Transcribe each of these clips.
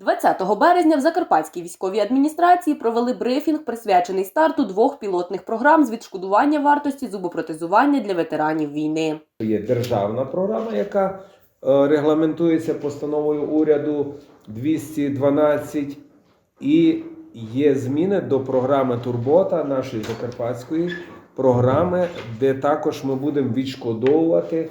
20 березня в Закарпатській військовій адміністрації провели брифінг, присвячений старту двох пілотних програм з відшкодування вартості зубопротезування для ветеранів війни. Є державна програма, яка е, регламентується постановою уряду 212, і є зміни до програми Турбота нашої закарпатської програми, де також ми будемо відшкодовувати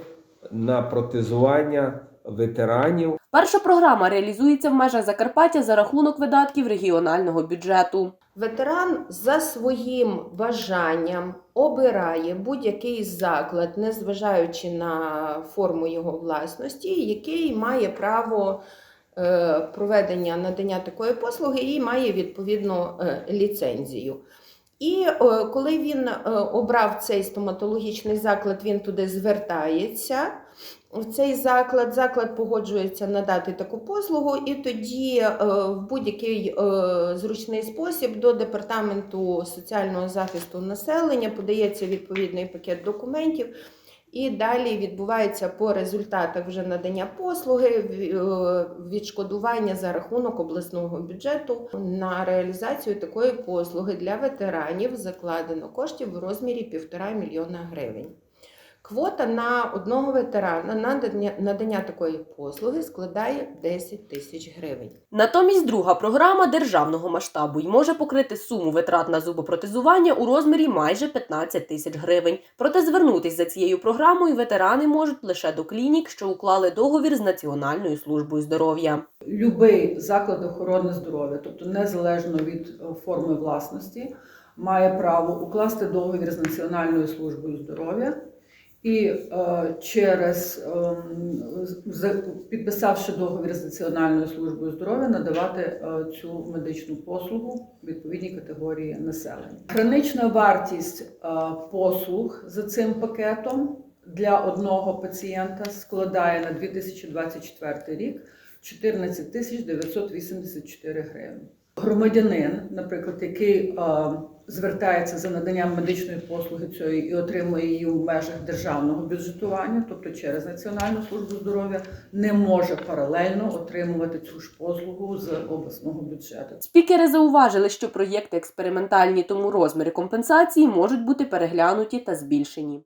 на протезування ветеранів. Перша програма реалізується в межах Закарпаття за рахунок видатків регіонального бюджету. Ветеран за своїм бажанням обирає будь-який заклад, незважаючи на форму його власності, який має право е, проведення надання такої послуги і має відповідну е, ліцензію. І е, коли він е, обрав цей стоматологічний заклад, він туди звертається. В цей заклад заклад погоджується надати таку послугу, і тоді е, в будь-який зручний спосіб до департаменту соціального захисту населення подається відповідний пакет документів. І далі відбувається по результатах вже надання послуги, е, відшкодування за рахунок обласного бюджету на реалізацію такої послуги для ветеранів закладено коштів в розмірі 1,5 мільйона гривень. Квота на одного ветерана на надання, надання такої послуги складає 10 тисяч гривень. Натомість друга програма державного масштабу й може покрити суму витрат на зубопротезування у розмірі майже 15 тисяч гривень. Проте звернутись за цією програмою ветерани можуть лише до клінік, що уклали договір з Національною службою здоров'я. Любий заклад охорони здоров'я, тобто незалежно від е, форми власності, має право укласти договір з Національною службою здоров'я і е, через з- підписавши договір з Національною службою здоров'я, надавати е, цю медичну послугу відповідній категорії населення. Гранична вартість е, послуг за цим пакетом для одного пацієнта складає на 2024 рік 14 тисяч 984 гривень. Громадянин, наприклад, який звертається за наданням медичної послуги цієї і отримує її в межах державного бюджетування, тобто через Національну службу здоров'я, не може паралельно отримувати цю ж послугу з обласного бюджету. Спікери зауважили, що проєкти експериментальні, тому розміри компенсації можуть бути переглянуті та збільшені.